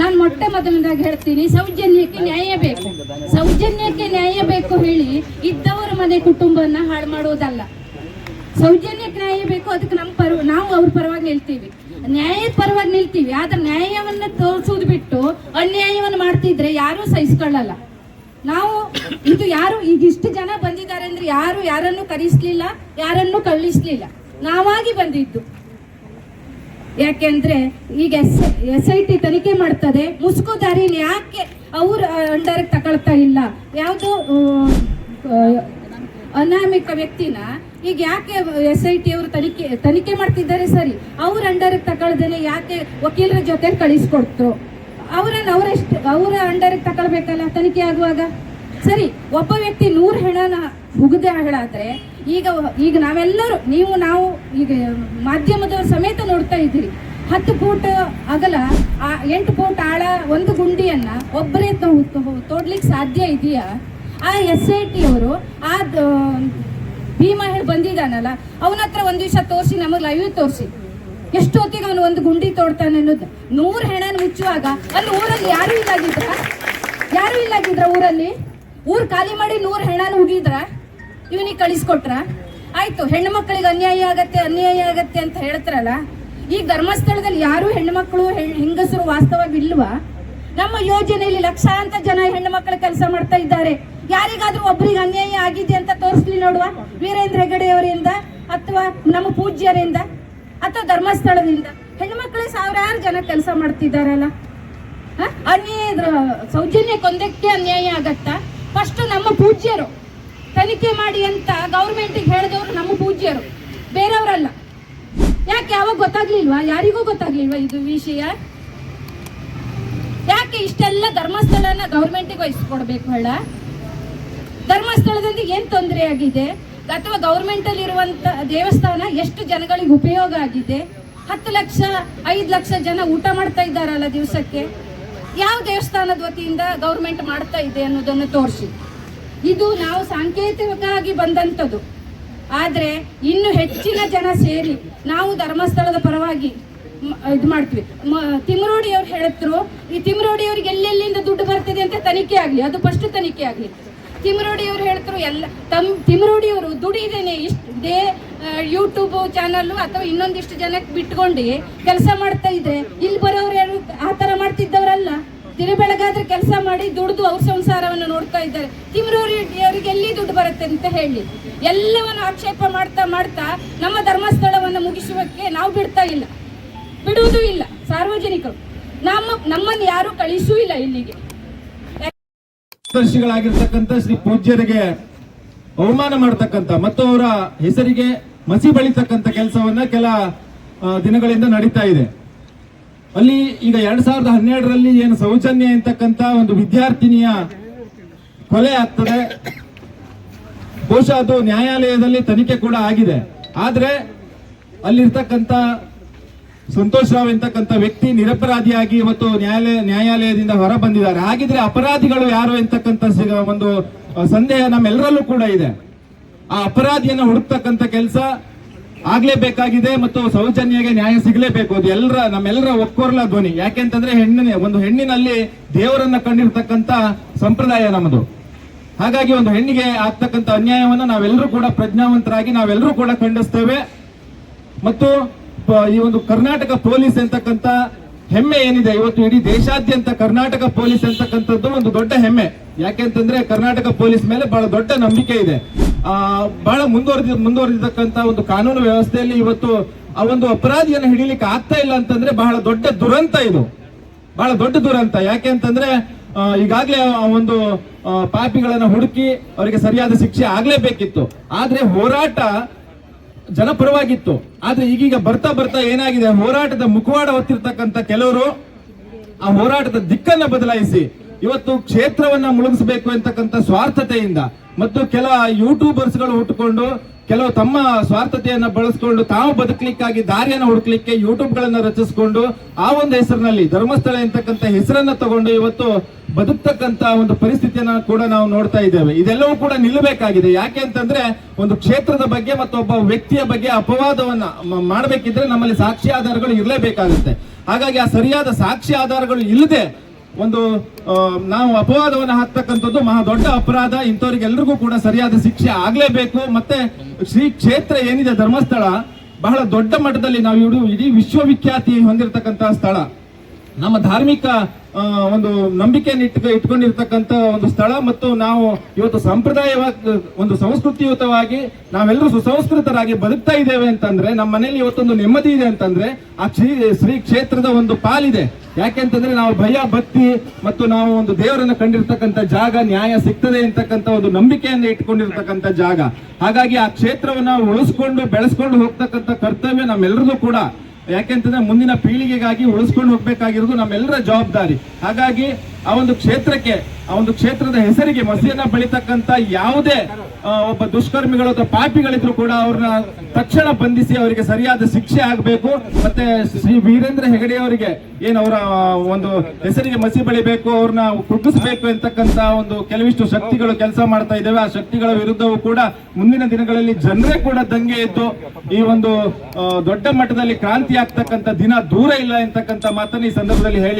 ನಾನು ಮೊಟ್ಟೆ ಮೊದಲನೇದಾಗಿ ಹೇಳ್ತೀನಿ, ಸೌಜನ್ಯಕ್ಕೆ ನ್ಯಾಯ ಬೇಕು. ಸೌಜನ್ಯಕ್ಕೆ ನ್ಯಾಯ ಬೇಕು ಹೇಳಿ ಇದ್ದವರ ಮನೆ ಕುಟುಂಬವನ್ನ ಹಾಳು ಮಾಡೋದಲ್ಲ ಸೌಜನ್ಯಕ್ಕೆ ನ್ಯಾಯ ಬೇಕು, ಅದಕ್ಕೆ ನಮ್ಮ ಪರ, ನಾವು ಅವ್ರ ಪರವಾಗಿ ನಿಲ್ತೀವಿ. ನ್ಯಾಯದ ಪರವಾಗಿ ನಿಲ್ತೀವಿ, ಆದ್ರೆ ನ್ಯಾಯವನ್ನು ತೋರಿಸೋದು ಬಿಟ್ಟು ಅನ್ಯಾಯವನ್ನು ಮಾಡ್ತಿದ್ರೆ ಯಾರೂ ಸಹಿಸ್ಕೊಳ್ಳಲ್ಲ. ನಾವು, ಇದು ಯಾರು ಈಗ ಇಷ್ಟು ಜನ ಬಂದಿದ್ದಾರೆ ಅಂದ್ರೆ ಯಾರು ಯಾರನ್ನು ಕರೆಸ್ಲಿಲ್ಲ ಯಾರನ್ನು ಕಳಿಸ್ಲಿಲ್ಲ ನಾವಾಗಿ ಬಂದಿದ್ದು. ಯಾಕೆಂದ್ರೆ ಈಗ ಎಸ್ ಎಸ್ ಐ ಟಿ ತನಿಖೆ ಮಾಡ್ತದೆ, ಮುಸ್ಕು ದಾರಿನ ಯಾಕೆ ಅವ್ರ ಅಂಡರ್ ತಗೊಳ್ತಾ ಇಲ್ಲ? ಯಾವುದು ಅನಾಮಿಕ ವ್ಯಕ್ತಿನ ಈಗ ಯಾಕೆ ಎಸ್ ಐ ಟಿ ಅವರು ತನಿಖೆ ತನಿಖೆ ಮಾಡ್ತಿದ್ದಾರೆ ಸರಿ, ಅವ್ರ ಅಂಡರ್ ತಗೊಳ್ದೇನೆ ಯಾಕೆ ವಕೀಲರ ಜೊತೆ ಕಳಿಸ್ಕೊಡ್ತು ಅವರನ್ನ ಅವರೆಷ್ಟು, ಅವರ ಅಂಡರ್ ತಗೊಳ್ಬೇಕಲ್ಲ ತನಿಖೆ ಆಗುವಾಗ? ಸರಿ, ಒಬ್ಬ ವ್ಯಕ್ತಿ ನೂರು ಹೆಣನ ಮುಗಿದ ಹೇಳಾದ್ರೆ ಈಗ ಈಗ ನಾವೆಲ್ಲರೂ, ನೀವು, ನಾವು ಈಗ ಮಾಧ್ಯಮದವ್ರ ಇದ್ದೀರಿ. ಹತ್ತು ಫೂಟ್ ಅಗಲ ಎಂಟು ಫೂಟ್ ಆಳ ಒಂದು ಗುಂಡಿಯನ್ನ ಒಬ್ಬರೇ ತೋಡ್ಲಿಕ್ಕೆ ಸಾಧ್ಯ ಇದೆಯಾ? ಆ ಎಸ್ ಐ ಟಿ ಅವರು, ಆ ಭೀಮಾ ಹೇಳಿ ಬಂದಿದ್ದಾನಲ್ಲ, ಅವನ ಹತ್ರ ಒಂದ್ ದಿವಸ ತೋರಿಸಿ, ನಮಗೆ ಲೈವ್ ತೋರಿಸಿ. ಎಷ್ಟು ಹೊತ್ತಿಗೆ ಅವನು ಒಂದು ಗುಂಡಿ ತೋಡ್ತಾನೆ ಅನ್ನೋದು? ನೂರು ಹೆಣನ ಮುಚ್ಚುವಾಗ, ಅಲ್ಲಿ ಊರಲ್ಲಿ ಯಾರು ಇಲ್ಲಾಗಿದ್ರ? ಯಾರು ಇಲ್ಲಾಗಿದ್ರ ಊರಲ್ಲಿ? ಊರ್ ಖಾಲಿ ಮಾಡಿ ನೂರು ಹೆಣನ ಹುಗಿದ್ರ ಇವನಿಗೆ ಕಳಿಸ್ಕೊಟ್ರ? ಆಯ್ತು, ಹೆಣ್ಣು ಮಕ್ಕಳಿಗೆ ಅನ್ಯಾಯ ಆಗತ್ತೆ ಅನ್ಯಾಯ ಆಗತ್ತೆ ಅಂತ ಹೇಳ್ತಾರಲ್ಲ ಈ ಧರ್ಮಸ್ಥಳದಲ್ಲಿ ಯಾರು ಹೆಣ್ಣು ಮಕ್ಕಳು ಹೆಂಗಸರು ವಾಸ್ತವವಾಗಿ ಇಲ್ವಾ ನಮ್ಮ ಯೋಜನೆಯಲ್ಲಿ ಲಕ್ಷಾಂತರ ಜನ ಹೆಣ್ಣು ಮಕ್ಕಳು ಕೆಲಸ ಮಾಡ್ತಾ ಇದ್ದಾರೆ. ಯಾರಿಗಾದ್ರೂ ಒಬ್ಬರಿಗೆ ಅನ್ಯಾಯ ಆಗಿದೆ ಅಂತ ತೋರಿಸ್ಲಿ ನೋಡುವ ವೀರೇಂದ್ರ ಹೆಗಡೆಯವರಿಂದ ಅಥವಾ ನಮ್ಮ ಪೂಜ್ಯರಿಂದ ಅಥವಾ ಧರ್ಮಸ್ಥಳದಿಂದ. ಹೆಣ್ಮಕ್ಳು ಸಾವಿರಾರು ಜನ ಕೆಲಸ ಮಾಡ್ತಿದ್ದಾರಲ್ಲ? ಅನ್ಯಾಯ ಸೌಜನ್ಯ ಕೊಂದಕ್ಕೆ ಅನ್ಯಾಯ ಆಗತ್ತಾ? ಫಸ್ಟ್ ನಮ್ಮ ಪೂಜ್ಯರು. ತನಿಖೆ ಮಾಡಿ ಅಂತ ಗೌರ್ಮೆಂಟಿಗೆ ಹೇಳಿದವರು ನಮ್ಮ ಪೂಜ್ಯರು. ಬೇರೆಯವರಲ್ಲ. ಯಾಕೆ ಯಾವಾಗ ಗೊತ್ತಾಗ್ಲಿಲ್ವಾ? ಯಾರಿಗೂ ಗೊತ್ತಾಗ್ಲಿಲ್ವಾ ಇದು ವಿಷಯ? ಯಾಕೆ ಇಷ್ಟೆಲ್ಲ ಧರ್ಮಸ್ಥಳನ ಗೌರ್ಮೆಂಟಿಗೆ ವಹಿಸ್ಕೊಡ್ಬೇಕು ಹೇಳ ಧರ್ಮಸ್ಥಳದಲ್ಲಿ ಏನ್ ತೊಂದರೆ ಆಗಿದೆ? ಅಥವಾ ಗೌರ್ಮೆಂಟ್ ಅಲ್ಲಿ ಇರುವಂತ ದೇವಸ್ಥಾನ ಎಷ್ಟು ಜನಗಳಿಗೆ ಉಪಯೋಗ ಆಗಿದೆ? ಹತ್ತು ಲಕ್ಷ, ಐದು ಲಕ್ಷ ಜನ ಊಟ ಮಾಡ್ತಾ ಇದ್ದಾರಲ್ಲ ದಿವಸಕ್ಕೆ? ಯಾವ ದೇವಸ್ಥಾನದ ವತಿಯಿಂದ ಗೌರ್ಮೆಂಟ್ ಮಾಡ್ತಾ ಇದೆ ಅನ್ನೋದನ್ನು ತೋರಿಸಿ. ಇದು ನಾವು ಸಾಂಕೇತಿಕವಾಗಿ ಬಂದಂಥದ್ದು. ಆದ್ರೆ ಇನ್ನು ಹೆಚ್ಚಿನ ಜನ ಸೇರಿ ನಾವು ಧರ್ಮಸ್ಥಳದ ಪರವಾಗಿ ಇದು ಮಾಡ್ತೀವಿ. ತಿಮ್ರೋಡಿಯವ್ರು ತಿಮ್ರೋಡಿ ಹೇಳಿದ್ರು, ಈ ತಿಮ್ರೋಡಿಯವ್ರಿಗೆ ಎಲ್ಲೆಲ್ಲಿಂದ ದುಡ್ಡು ಬರ್ತದೆ ಅಂತ ತನಿಖೆ ಆಗಲಿ, ಅದು ಫಸ್ಟ್ ತನಿಖೆ ಆಗಲಿ. ತಿಮ್ರೋಡಿ ಅವ್ರು ಹೇಳ್ತಾರೆ ಎಲ್ಲ, ತಮ್, ತಿಮ್ರೋಡಿಯವರು ದುಡಿದೇನೆ ಇಷ್ಟು ದೇ ಯೂಟ್ಯೂಬ್ ಚಾನಲ್ ಅಥವಾ ಇನ್ನೊಂದಿಷ್ಟು ಜನಕ್ಕೆ ಬಿಟ್ಕೊಂಡು ಕೆಲಸ ಮಾಡ್ತಾ ಇದ್ರೆ, ಇಲ್ಲಿ ಬರೋರು ಯಾರು, ಆ ಥರ ಮಾಡ್ತಿದ್ದವರಲ್ಲ. ದಿನ ಬೆಳಗಾದ್ರೆ ಕೆಲಸ ಮಾಡಿ ದುಡ್ದು ಅವ್ರ ಸಂಸಾರವನ್ನು ನೋಡ್ತಾ ಇದ್ದಾರೆ. ತಿಮ್ರೋರಿ ಅವರಿಗೆ ಎಲ್ಲಿ ದುಡ್ಡು ಬರುತ್ತೆ ಅಂತ ಹೇಳಿ. ಎಲ್ಲವನ್ನು ಆಕ್ಷೇಪ ಮಾಡ್ತಾ ಮಾಡ್ತಾ ನಮ್ಮ ಧರ್ಮಸ್ಥಳವನ್ನು ಮುಗಿಸುವಕ್ಕೆ ನಾವು ಬಿಡ್ತಾ ಇಲ್ಲ. ಬಿಡುವುದೂ ಇಲ್ಲ, ಸಾರ್ವಜನಿಕರು. ನಮ್ಮ, ನಮ್ಮನ್ನು ಯಾರು ಕಳಿಸೂ ಇಲ್ಲ ಇಲ್ಲಿಗೆ. ದರ್ಶಿಗಳಾಗಿರ್ತಕ್ಕಂಥ ಶ್ರೀ ಪೂಜ್ಯರಿಗೆ ಅವಮಾನ ಮಾಡತಕ್ಕಂತ ಮತ್ತು ಅವರ ಹೆಸರಿಗೆ ಮಸಿ ಬಳಿತಕ್ಕಂತ ಕೆಲಸವನ್ನ ಕೆಲ ದಿನಗಳಿಂದ ನಡೀತಾ ಇದೆ. ಅಲ್ಲಿ ಈಗ ಎರಡ್ ಸಾವಿರದ ಹನ್ನೆರಡರಲ್ಲಿ ಏನು ಸೌಜನ್ಯ ಎಂತಕ್ಕಂತ ಒಂದು ವಿದ್ಯಾರ್ಥಿನಿಯ ಕೊಲೆ ಆಗ್ತದೆ. ಬಹುಶಃ ಅದು ನ್ಯಾಯಾಲಯದಲ್ಲಿ ತನಿಖೆ ಕೂಡ ಆಗಿದೆ. ಆದ್ರೆ ಅಲ್ಲಿರ್ತಕ್ಕಂಥ ಸಂತೋಷ್ ರಾವ್ ಎಂತಕ್ಕಂಥ ವ್ಯಕ್ತಿ ನಿರಪರಾಧಿಯಾಗಿ ಇವತ್ತು ನ್ಯಾಯಾಲಯ, ನ್ಯಾಯಾಲಯದಿಂದ ಹೊರ ಬಂದಿದ್ದಾರೆ ಹಾಗಿದ್ರೆ ಅಪರಾಧಿಗಳು ಯಾರು ಎಂತಕ್ಕಂಥ ಸಿಗ- ಒಂದು ಸಂದೇಹ ನಮ್ಮೆಲ್ಲರಲ್ಲೂ ಕೂಡ ಇದೆ. ಆ ಅಪರಾಧಿಯನ್ನು ಹುಡುಕ್ತಕ್ಕಂಥ ಕೆಲಸ ಆಗ್ಲೇಬೇಕಾಗಿದೆ ಮತ್ತು ಸೌಜನ್ಯಗೆ ನ್ಯಾಯ ಸಿಗಲೇಬೇಕು. ಅದು ಎಲ್ಲರ, ನಮ್ಮೆಲ್ಲರ ಒಕ್ಕೋರ್ಲ ಧ್ವನಿ. ಯಾಕೆಂತಂದ್ರೆ ಹೆಣ್ಣಿನ, ಒಂದು ಹೆಣ್ಣಿನಲ್ಲಿ ದೇವರನ್ನ ಕಂಡಿರ್ತಕ್ಕಂಥ ಸಂಪ್ರದಾಯ ನಮ್ಮದು. ಹಾಗಾಗಿ ಒಂದು ಹೆಣ್ಣಿಗೆ ಆಗ್ತಕ್ಕಂಥ ಅನ್ಯಾಯವನ್ನು ನಾವೆಲ್ಲರೂ ಕೂಡ ಪ್ರಜ್ಞಾವಂತರಾಗಿ ನಾವೆಲ್ಲರೂ ಕೂಡ ಖಂಡಿಸ್ತೇವೆ. ಮತ್ತು ಈ ಒಂದು ಕರ್ನಾಟಕ ಪೊಲೀಸ್ ಅಂತಕ್ಕಂಥ ಹೆಮ್ಮೆ ಏನಿದೆ? ಇವತ್ತು ಇಡೀ ದೇಶಾದ್ಯಂತ ಕರ್ನಾಟಕ ಪೊಲೀಸ್ ಅಂತಕ್ಕಂಥದ್ದು ಒಂದು ದೊಡ್ಡ ಹೆಮ್ಮೆ. ಯಾಕೆಂತಂದ್ರೆ ಕರ್ನಾಟಕ ಪೊಲೀಸ್ ಮೇಲೆ ಬಹಳ ದೊಡ್ಡ ನಂಬಿಕೆ ಇದೆ. ಬಹಳ ಮುಂದುವರೆದ ಮುಂದುವರೆದಿರ್ತಕ್ಕಂಥ ಒಂದು ಕಾನೂನು ವ್ಯವಸ್ಥೆಯಲ್ಲಿ ಇವತ್ತು ಆ ಒಂದು ಅಪರಾಧಿಯನ್ನು ಹಿಡಿಲಿಕ್ಕೆ ಆಗ್ತಾ ಇಲ್ಲ ಅಂತಂದ್ರೆ ಬಹಳ ದೊಡ್ಡ ದುರಂತ ಇದು. ಬಹಳ ದೊಡ್ಡ ದುರಂತ. ಯಾಕೆ ಅಂತಂದ್ರೆ ಈಗಾಗಲೇ ಆ ಒಂದು ಪಾಪಿಗಳನ್ನ ಹುಡುಕಿ ಅವರಿಗೆ ಸರಿಯಾದ ಶಿಕ್ಷೆ ಆಗ್ಲೇಬೇಕಿತ್ತು. ಆದ್ರೆ ಹೋರಾಟ ಜನಪರವಾಗಿತ್ತು. ಆದ್ರೆ ಈಗೀಗ ಬರ್ತಾ ಬರ್ತಾ ಏನಾಗಿದೆ? ಹೋರಾಟದ ಮುಖವಾಡ ಹೊತ್ತಿರ್ತಕ್ಕಂಥ ಕೆಲವರು ಆ ಹೋರಾಟದ ದಿಕ್ಕನ್ನ ಬದಲಾಯಿಸಿ ಇವತ್ತು ಕ್ಷೇತ್ರವನ್ನ ಮುಳುಗಿಸಬೇಕು ಅಂತಕ್ಕಂಥ ಸ್ವಾರ್ಥತೆಯಿಂದ ಮತ್ತು ಕೆಲ ಯೂಟ್ಯೂಬರ್ಸ್ಗಳು ಹುಟ್ಟುಕೊಂಡು ಕೆಲವು ತಮ್ಮ ಸ್ವಾರ್ಥತೆಯನ್ನು ಬಳಸಿಕೊಂಡು ತಾವು ಬದುಕಲಿಕ್ಕಾಗಿ ದಾರಿಯನ್ನು ಹುಡುಕ್ಲಿಕ್ಕೆ ಯೂಟ್ಯೂಬ್ ಗಳನ್ನ ರಚಿಸಿಕೊಂಡು ಆ ಒಂದು ಹೆಸರಿನಲ್ಲಿ ಧರ್ಮಸ್ಥಳ ಎಂತಕ್ಕಂಥ ಹೆಸರನ್ನ ತಗೊಂಡು ಇವತ್ತು ಬದುಕ್ತಕ್ಕಂತ ಒಂದು ಪರಿಸ್ಥಿತಿಯನ್ನ ಕೂಡ ನಾವು ನೋಡ್ತಾ ಇದ್ದೇವೆ. ಇದೆಲ್ಲವೂ ಕೂಡ ನಿಲ್ಲಬೇಕಾಗಿದೆ. ಯಾಕೆ ಅಂತಂದ್ರೆ ಒಂದು ಕ್ಷೇತ್ರದ ಬಗ್ಗೆ ಮತ್ತು ಒಬ್ಬ ವ್ಯಕ್ತಿಯ ಬಗ್ಗೆ ಅಪವಾದವನ್ನ ಮಾಡಬೇಕಿದ್ರೆ ನಮ್ಮಲ್ಲಿ ಸಾಕ್ಷಿ ಆಧಾರಗಳು ಇರಲೇಬೇಕಾಗುತ್ತೆ. ಹಾಗಾಗಿ ಆ ಸರಿಯಾದ ಸಾಕ್ಷಿ ಆಧಾರಗಳು ಇಲ್ಲದೆ ಒಂದು ನಾವು ಅಪವಾದವನ್ನು ಹಾಕ್ತಕ್ಕಂಥದ್ದು ಮಹಾ ದೊಡ್ಡ ಅಪರಾಧ. ಇಂಥವ್ರಿಗೆಲ್ರಿಗೂ ಕೂಡ ಸರಿಯಾದ ಶಿಕ್ಷೆ ಆಗಲೇಬೇಕು. ಮತ್ತೆ ಶ್ರೀ ಕ್ಷೇತ್ರ ಏನಿದೆ, ಧರ್ಮಸ್ಥಳ, ಬಹಳ ದೊಡ್ಡ ಮಟ್ಟದಲ್ಲಿ ನಾವು ಇಡೀ ವಿಶ್ವವಿಖ್ಯಾತಿ ಹೊಂದಿರತಕ್ಕಂತಹ ಸ್ಥಳ. ನಮ್ಮ ಧಾರ್ಮಿಕ ಒಂದು ನಂಬಿಕೆಯನ್ನು ಇಟ್ಟು ಇಟ್ಕೊಂಡಿರ್ತಕ್ಕಂಥ ಒಂದು ಸ್ಥಳ ಮತ್ತು ನಾವು ಇವತ್ತು ಸಂಪ್ರದಾಯವಾಗಿ ಒಂದು ಸಂಸ್ಕೃತಿಯುತವಾಗಿ ನಾವೆಲ್ಲರೂ ಸುಸಂಸ್ಕೃತರಾಗಿ ಬದುಕ್ತಾ ಇದ್ದೇವೆ ಅಂತಂದ್ರೆ, ನಮ್ಮ ಮನೆಯಲ್ಲಿ ಇವತ್ತೊಂದು ನೆಮ್ಮದಿ ಇದೆ ಅಂತಂದ್ರೆ, ಆ ಶ್ರೀ ಶ್ರೀ ಕ್ಷೇತ್ರದ ಒಂದು ಪಾಲಿದೆ. ಯಾಕೆಂತಂದ್ರೆ ನಾವು ಭಯ, ಭಕ್ತಿ ಮತ್ತು ನಾವು ಒಂದು ದೇವರನ್ನು ಕಂಡಿರ್ತಕ್ಕಂಥ ಜಾಗ, ನ್ಯಾಯ ಸಿಗ್ತದೆ ಅಂತಕ್ಕಂಥ ಒಂದು ನಂಬಿಕೆಯನ್ನು ಇಟ್ಕೊಂಡಿರ್ತಕ್ಕಂಥ ಜಾಗ. ಹಾಗಾಗಿ ಆ ಕ್ಷೇತ್ರವನ್ನು ಉಳಿಸ್ಕೊಂಡು, ಬೆಳೆಸ್ಕೊಂಡು ಹೋಗ್ತಕ್ಕಂಥ ಕರ್ತವ್ಯ ನಮ್ಮೆಲ್ಲರದು ಕೂಡ. ಯಾಕೆಂತಂದ್ರೆ ಮುಂದಿನ ಪೀಳಿಗೆಗಾಗಿ ಉಳಿಸ್ಕೊಂಡು ಹೋಗ್ಬೇಕಾಗಿರೋದು ನಮ್ಮೆಲ್ಲರ ಜವಾಬ್ದಾರಿ. ಹಾಗಾಗಿ ಆ ಒಂದು ಕ್ಷೇತ್ರಕ್ಕೆ, ಆ ಒಂದು ಕ್ಷೇತ್ರದ ಹೆಸರಿಗೆ ಮಸಿಯನ್ನ ಬೆಳಿತಕ್ಕಂತ ಯಾವುದೇ ಒಬ್ಬ ದುಷ್ಕರ್ಮಿಗಳು ಅಥವಾ ಪಾಪಿಗಳಿದ್ರು ಕೂಡ ಅವ್ರನ್ನ ತಕ್ಷಣ ಬಂಧಿಸಿ ಅವರಿಗೆ ಸರಿಯಾದ ಶಿಕ್ಷೆ ಆಗಬೇಕು. ಮತ್ತೆ ಶ್ರೀ ವೀರೇಂದ್ರ ಹೆಗಡೆ ಅವರಿಗೆ ಏನು ಅವರ ಒಂದು ಹೆಸರಿಗೆ ಮಸಿ ಬೆಳಿಬೇಕು, ಅವ್ರನ್ನ ಕುಗ್ಗಿಸಬೇಕು ಅಂತಕ್ಕಂತ ಒಂದು ಕೆಲವಿಷ್ಟು ಶಕ್ತಿಗಳು ಕೆಲಸ ಮಾಡ್ತಾ ಇದ್ದಾವೆ. ಆ ಶಕ್ತಿಗಳ ವಿರುದ್ಧವೂ ಕೂಡ ಮುಂದಿನ ದಿನಗಳಲ್ಲಿ ಜನರೇ ಕೂಡ ದಂಗೆ ಎದ್ದು ಈ ಒಂದು ದೊಡ್ಡ ಮಟ್ಟದಲ್ಲಿ ಕ್ರಾಂತಿ ಆಗ್ತಕ್ಕಂಥ ದಿನ ದೂರ ಇಲ್ಲ ಎಂತಕ್ಕಂಥ ಮಾತನ್ನ ಈ ಸಂದರ್ಭದಲ್ಲಿ ಹೇಳಿ